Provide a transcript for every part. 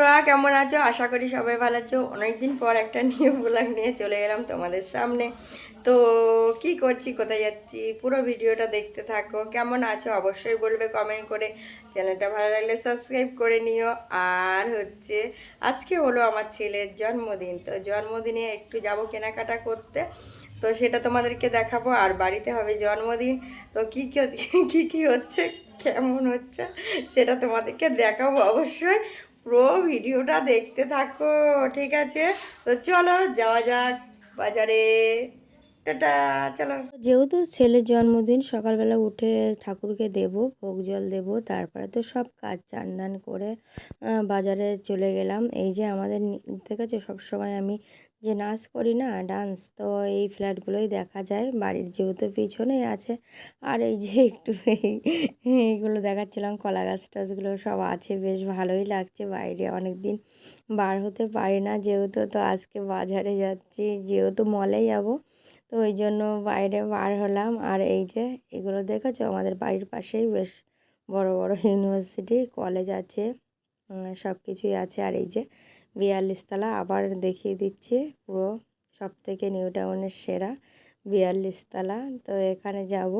তোরা কেমন আছো? আশা করি সবাই ভালো আছো। অনেকদিন পর একটা নিউ ব্লগ নিয়ে চলে এলাম তোমাদের সামনে। তো কি করছি? কোথায় যাচ্ছি? পুরো ভিডিওটা দেখতে থাকো। কেমন আছো? অবশ্যই বলবে কমেন্ট করে। চ্যানেলটা ভালো লাগলে সাবস্ক্রাইব করে নিও। আর হচ্ছে, আজকে হলো আমার ছেলের জন্মদিন। তো জন্মদিনে একটু যাব কেনাকাটা করতে। তো সেটা তোমাদেরকে দেখাবো। আর বাড়িতে হবে জন্মদিন। তো কী কী কী কী হচ্ছে? কেমন হচ্ছে? সেটা তোমাদেরকে দেখাবো অবশ্যই। পুরো ভিডিওটা দেখতে থাকো, ঠিক আছে? তো চলো যাওয়া যাক বাজারে। চলো। যেহেতু ছেলের জন্মদিন, সকালবেলা উঠে ঠাকুরকে দেব, ভোগ জল দেব, তারপরে তো সব কাজ চান করে বাজারে চলে গেলাম। এই যে আমাদের দেখেছ, সবসময় আমি যে নাচ করি না ডান্স তো এই ফ্ল্যাটগুলোই দেখা যায়। বাড়ির যেহেতু পিছনেই আছে, আর এই যে একটু এইগুলো দেখাচ্ছিলাম, কলা গাছ টাছগুলো সব আছে, বেশ ভালোই লাগছে। বাইরে অনেক দিন বার হতে পারি না, যেহেতু তো আজকে বাজারে যাচ্ছি, যেহেতু মলে যাব, তো ওই জন্য বাইরে বার হলাম। আর এই যে এগুলো দেখেছ? আমাদের বাড়ির পাশেই বেশ বড় বড় ইউনিভার্সিটি কলেজ আছে সব কিছুই আছে। আর এই যে বিয়াল্লিশ তলা আবার দেখিয়ে দিচ্ছি পুরো সব থেকে নিউ টাউনের সেরা বিয়াল্লিশ তলা। তো এখানে যাব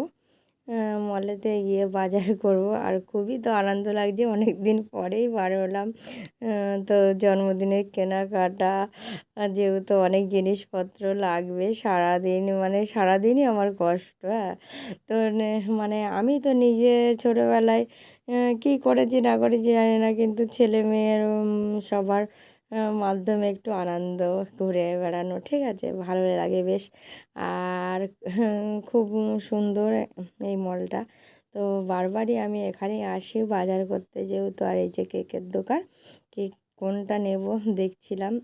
মলেতে গিয়ে বাজার করব। আর খুবই তো আনন্দ লাগছে অনেক দিন পরেই বার হলাম। তো জন্মদিনের কেনাকাটা যেহেতু অনেক জিনিসপত্র লাগবে, সারাদিন মানে সারাদিনই আমার কষ্ট হ্যাঁ। তো মানে আমি তো নিজে ছোটোবেলায় কী করেছি না করেছি জানি না, কিন্তু ছেলে মেয়ের সবার মাধ্যমে একটু আনন্দ ঘুরে বেড়ানো, ঠিক আছে? ভালো লাগে বেশ। আর খুব সুন্দর এই মলটা। তো বারবারই আমি এখানেই আসি বাজার করতে, যেহেতু আর এই যে কেকের দোকান কেক কোনটা নেব দেখছিলাম।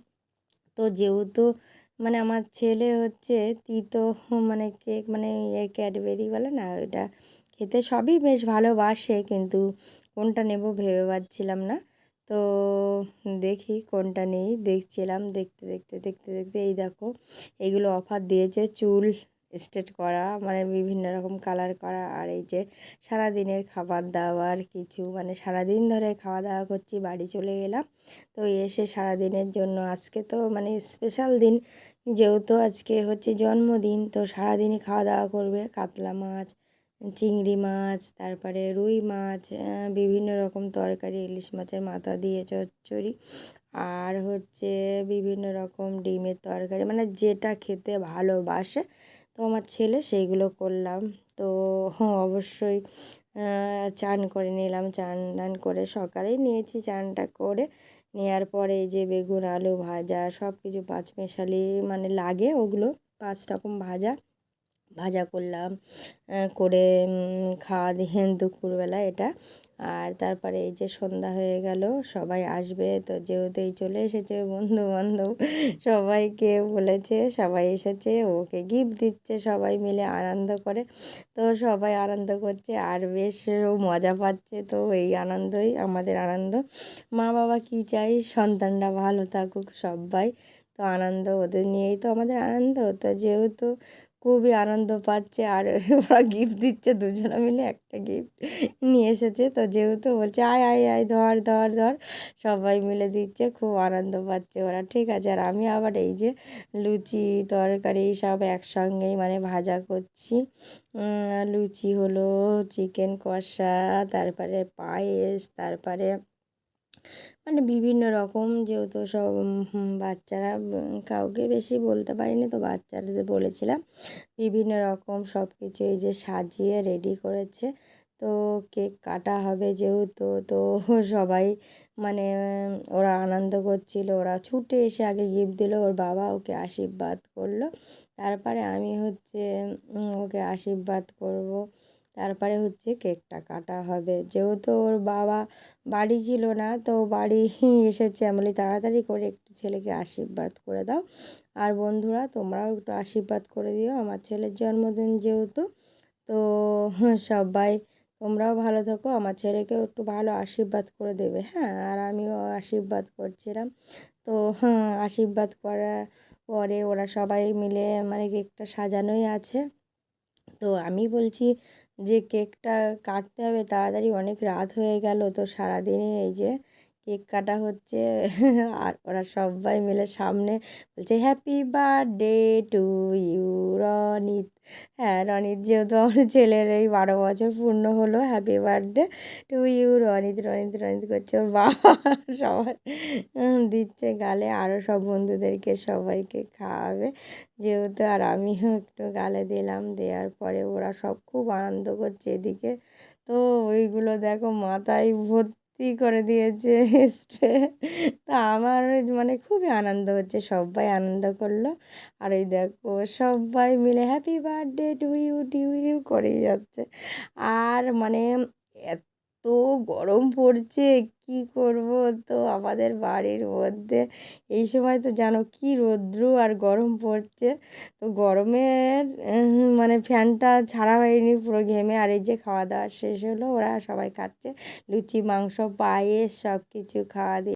তো যেহেতু মানে আমার ছেলে হচ্ছে তিতো মানে কেক মানে ইয়ে ক্যাডবেরি বলে না ওইটা, খেতে সবই বেশ ভালোবাসে, কিন্তু কোনটা নেব ভেবে পাচ্ছিলাম না। তো দেখি কোনটা নেই। দেখছিলাম দেখতে দেখতে দেখতে দেখতে এই দেখো এইগুলো অফার দিয়েছে চুল স্ট্রেট করা মানে বিভিন্ন রকম কালার করা আর এই যে সারাদিনের খাবার দাবার কিছু মানে সারাদিন ধরে খাওয়া দাওয়া করছি, বাড়ি চলে গেলাম তো এসে সারাদিনের জন্য আজকে তো মানে স্পেশাল দিন, যেহেতু আজকে হচ্ছে জন্মদিন, তো সারাদিনই খাওয়া দাওয়া করবে, কাতলা মাছ চিংড়ি মাছ, তারপরে রুই মাছ বিভিন্ন রকম তরকারি, ইলিশ মাছের মাথা দিয়ে চচ্চড়ি আর হচ্ছে বিভিন্ন রকম ডিমের তরকারি। মানে যেটা খেতে ভালোবাসে, তো আমার ছেলে সেইগুলো করলাম। তো অবশ্যই চান করে নিলাম। চান দান করে সকালেই নিয়েছি, চানটা করে নেওয়ার পরে যে বেগুন, আলু ভাজা সব কিছু পাঁচমেশালি মানে লাগে ওগুলো, পাঁচ রকম ভাজা। ভাজা করলাম করে খাওয়া দিয়ে দুপুরবেলা এটা। আর তারপরে এই যে সন্ধ্যা হয়ে গেল, সবাই আসবে, তো যেহেতু এই চলে এসেছে বন্ধু বান্ধব সবাইকে বলেছে, সবাই এসেছে, ওকে গিফট দিচ্ছে, সবাই মিলে আনন্দ করে। তো সবাই আনন্দ করছে, আর বেশ মজা পাচ্ছে, তো এই আনন্দই আমাদের আনন্দ। মা বাবা কী চাই? সন্তানরা ভালো থাকুক সবাই। তো আনন্দ ওদের নিয়েই তো আমাদের আনন্দ। তো যেহেতু খুবই আনন্দ পাচ্ছে আর ওরা গিফট দিচ্ছে, দুজনে মিলে একটা গিফট নিয়ে এসেছে। তো যেহেতু বলছে, আয় আয় আয়, ধর ধর ধর, সবাই মিলে দিচ্ছে, খুব আনন্দ পাচ্ছে ওরা। ঠিক আছে, আর আমি আবার এই যে লুচি, তরকারি সব একসঙ্গেই মানে ভাজা করছি। লুচি হলো, চিকেন কষা, তারপরে পায়েস, তারপরে মানে বিভিন্ন রকম যেহেতু সব বাচ্চারা কাউকে বেশি বলতে পারিনি তো বাচ্চাদের বলেছিলাম। বিভিন্ন রকম সব কিছু এই যে সাজিয়ে রেডি করেছে। তো কেক কাটা হবে যেহেতু, তো সবাই মানে ওরা আনন্দ করছিল। ওরা ছুটে এসে আগে গিফট দিল, ওর বাবা ওকে আশীর্বাদ করল। তারপরে আমি হচ্ছে ওকে আশীর্বাদ করব। তারপরে হচ্ছে কেকটা কাটা হবে। যেহেতু ওর বাবা বাড়ি ছিল না, তো বাড়ি এসেছে। আমি তাড়াতাড়ি করে একটু ছেলেকে আশীর্বাদ করে দাও। আর বন্ধুরা, তোমরাও একটু আশীর্বাদ করে দিও। আমার ছেলের জন্মদিন যেহেতু, তো সবাই তোমরাও ভালো থাকো। আমার ছেলেকেও একটু ভালো আশীর্বাদ করে দেবে হ্যাঁ? আর আমিও আশীর্বাদ করছিলাম। তো হ্যাঁ আশীর্বাদ করার পরে ওরা সবাই মিলে মানে কেকটা সাজানোই আছে। তো আমি বলছি যে কেকটা কাটতে হবে, তাড়াতাড়ি অনেক রাত হয়ে গেল তো সারাদিনে এই যে কেক কাটা হচ্ছে। আর ওরা সবাই মিলে সামনে বলছে happy birthday to you Ronit. হ্যাঁ রনিত যেহেতু আমার ছেলের এই বারো বছর পূর্ণ হলো happy birthday to you Ronit Ronit Ronit করছে ওর বাবা। সবার দিচ্ছে গালে। আরও সব বন্ধুদেরকে সবাইকে খাওয়াবে। যেহেতু আর আমিও একটু গালে দিলাম, দেওয়ার পরে ওরা সব খুব আনন্দ করছে এদিকে। তো ওইগুলো দেখো মাথায় ভর্তি করে দিয়েছে স্প্রে তা আমার মানে খুবই আনন্দ হচ্ছে, সবাই আনন্দ করল। আর এই দেখো, সবাই মিলে happy birthday to you to you করেই যাচ্ছে। আর মানে গরম পড়ছে, কি করব তো আমাদের বাড়ির মধ্যে? এই সময় তো জানো কি রৌদ্র আর গরম পড়ছে। তো গরমের মানে ফ্যানটা ছাড়া হয়নি, পুরো ঘেমে। আর এই যে খাওয়া দাওয়া শেষ হলো, ওরা সবাই খাচ্ছে। লুচি, মাংস, পায়েস সব কিছু খাওয়া দিয়ে